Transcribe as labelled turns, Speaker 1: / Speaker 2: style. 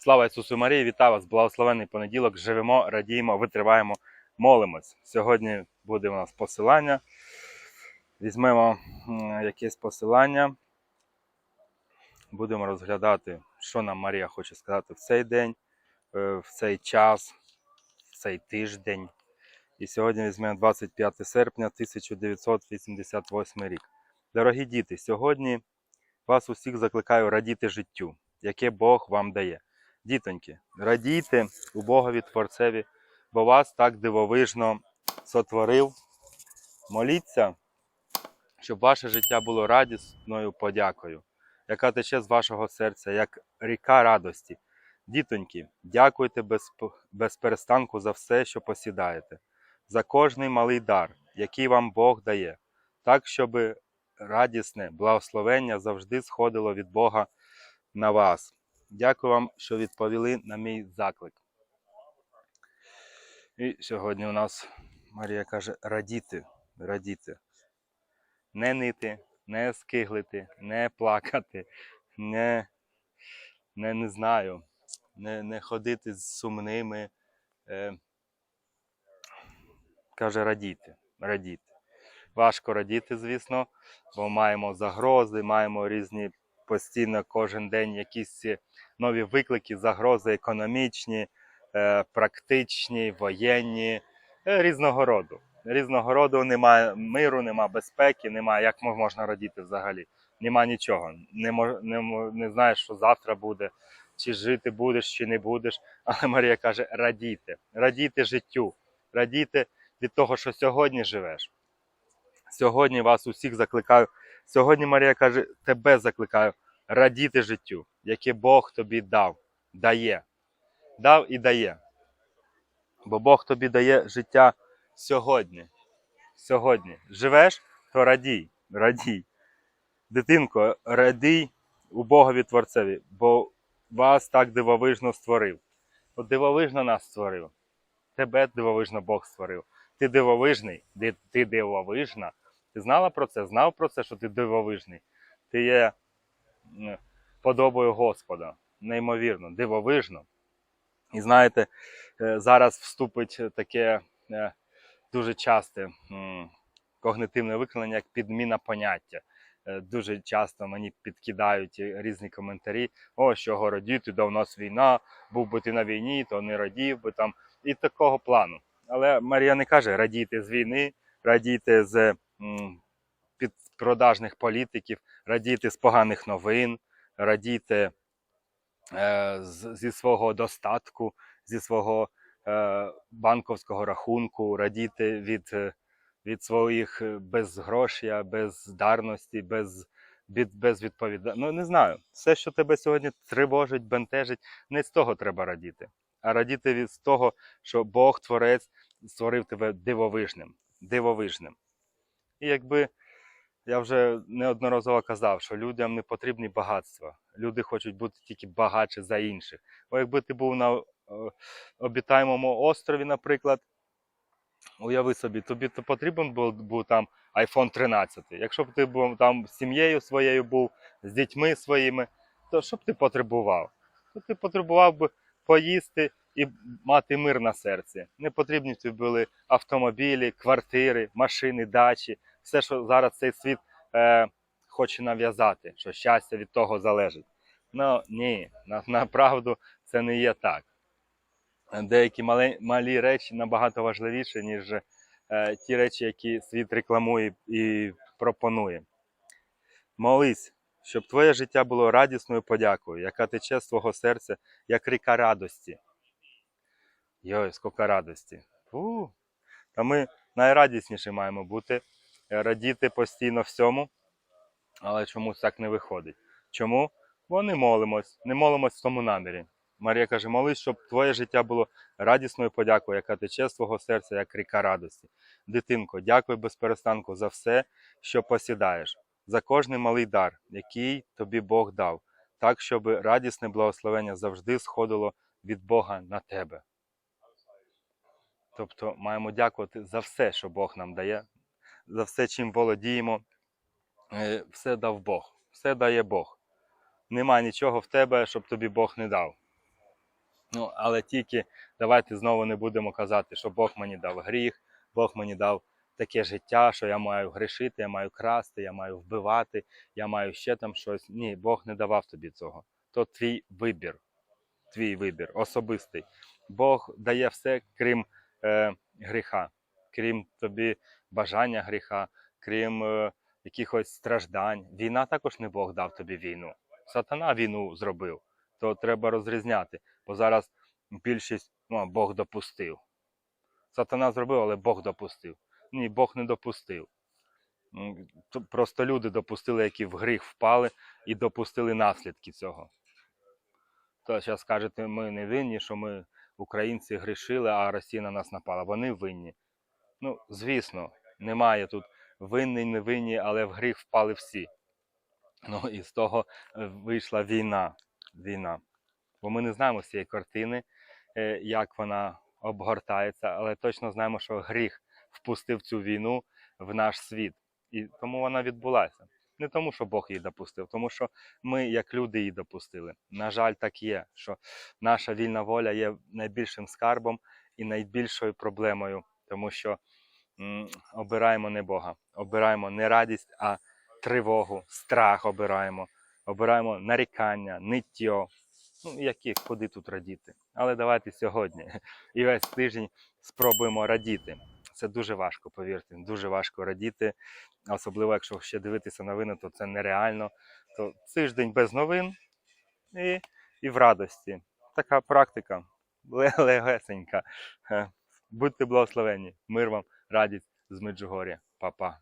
Speaker 1: Слава Ісусу Марії, вітаю вас! Благословенний понеділок. Живемо, радіємо, витриваємо, молимось. Сьогодні буде у нас посилання. Візьмемо якесь посилання. Будемо розглядати, що нам Марія хоче сказати в цей день, е, в цей час, в цей тиждень. І сьогодні візьмемо 25 серпня 1988 рік. Дорогі діти, сьогодні вас усіх закликаю радіти життю, яке Бог вам дає. Дітоньки, радійте у Богові Творцеві, бо вас так дивовижно сотворив. Моліться, щоб ваше життя було радісною подякою, яка тече з вашого серця, як ріка радості. Дітоньки, дякуйте без, без перестанку за все, що посідаєте, за кожний малий дар, який вам Бог дає, так, щоб радісне благословення завжди сходило від Бога на вас. Дякую вам, що відповіли на мій заклик. І сьогодні у нас Марія каже: радіти, радіти. Не нити, не скиглити, не плакати, не, не, не знаю, не, не ходити з сумними. Е, каже, радіти, радіти. Важко радіти, звісно, бо маємо загрози, маємо різні постійно кожен день якісь нові виклики, загрози економічні, е, практичні, воєнні, е, різного роду. Різного роду немає миру, немає безпеки, немає як можна радіти взагалі. Нема нічого. Не, не, не знаєш, що завтра буде, чи жити будеш, чи не будеш. Але Марія каже: радійте, радійте життю, радійте від того, що сьогодні живеш. Сьогодні вас усіх закликаю. Сьогодні Марія каже, тебе закликаю радіти життю, яке Бог тобі дав, дає. Дав і дає. Бо Бог тобі дає життя сьогодні. Сьогодні. Живеш, то радій, радій. Дитинко, радій у Богові Творцеві, бо вас так дивовижно створив. От дивовижно нас створив. Тебе дивовижно Бог створив. Ти дивовижний, ти дивовижна. Ти знала про це? Знав про це, що ти дивовижний. Ти є подобою Господа. Неймовірно, дивовижно. І знаєте, е, зараз вступить таке е, дуже часте когнитивне виконання, як підміна поняття. Е, Дуже часто мені підкидають різні коментарі: о, що городіти, да у нас війна, був би ти на війні, то не радів би там. І такого плану. Але Марія не каже радійте з війни, радійте з підпродажних політиків, радійте з поганих новин, радійте е, зі свого достатку, зі свого е, банковського рахунку, радійте від, е, від своїх е, безгрошя, бездарності, без, від, безвідповідальності. Ну, не знаю. Все, що тебе сьогодні тривожить, бентежить, не з того треба радіти, а радіти від того, що Бог Творець створив тебе дивовижним. дивовижним. І якби я вже неодноразово казав, що людям не потрібні багатства. Люди хочуть бути тільки багатші за інших. Бо якби ти був на е, обітаємому острові, наприклад, уяви собі, тобі то потрібен був, був там iPhone 13. Якщо б ти був там з сім'єю своєю був, з дітьми своїми, то що б ти потребував? То ти потребував би поїсти і мати мир на серці. Не потрібні тобі були автомобілі, квартири, машини, дачі, все, що зараз цей світ е, хоче нав'язати, що щастя від того залежить. Ну ні, на, направду це не є так. Деякі малі, малі речі набагато важливіші, ніж е, ті речі, які світ рекламує і пропонує. Молись, щоб твоє життя було радісною подякою, яка тече з твого серця, як ріка радості. Йой, скільки радості. Фу. Та ми найрадісніші маємо бути, радіти постійно всьому, але чомусь так не виходить. Чому? Бо не молимось, не молимось в тому намірі. Марія каже, молись, щоб твоє життя було радісною подякою, яка тече з твого серця, як ріка радості. Дитинко, дякую без перестанку за все, що посідаєш, за кожний малий дар, який тобі Бог дав, так, щоб радісне благословення завжди сходило від Бога на тебе. Тобто маємо дякувати за все, що Бог нам дає, за все, чим володіємо. Е, Все дав Бог, все дає Бог. Нема нічого в тебе, щоб тобі Бог не дав. Ну, але тільки давайте знову не будемо казати, що Бог мені дав гріх, Бог мені дав таке життя, що я маю грішити, я маю красти, я маю вбивати, я маю ще там щось. Ні, Бог не давав тобі цього. То твій вибір, твій вибір особистий. Бог дає все, крім е, гріха, крім тобі бажання гріха, крім е, якихось страждань. Війна також не Бог дав тобі війну. Сатана війну зробив. То треба розрізняти. Бо зараз більшість ну, Бог допустив. Сатана зробив, але Бог допустив. Ні, Бог не допустив. Просто люди допустили, які в гріх впали, і допустили наслідки цього. То зараз кажете, ми не винні, що ми, українці, грішили, а Росія на нас напала. Вони винні. Ну, звісно, немає тут винний, невинні, але в гріх впали всі. Ну і з того е, вийшла війна. війна. Бо ми не знаємо цієї картини, е, як вона обгортається, але точно знаємо, що гріх впустив цю війну в наш світ. І тому вона відбулася. Не тому, що Бог її допустив, тому що ми, як люди, її допустили. На жаль, так є, що наша вільна воля є найбільшим скарбом і найбільшою проблемою, тому що обираємо не Бога, обираємо не радість, а тривогу, страх обираємо, обираємо нарікання, ниття. Ну, які, куди тут радіти? Але давайте сьогодні і весь тиждень спробуємо радіти. Це дуже важко, повірте, дуже важко радіти. Особливо, якщо ще дивитися новини, то це нереально. То тиждень без новин і, і в радості. Така практика ле- легесенька. Будьте благословені. Мир вам, радість з Меджугор'я. Па-па.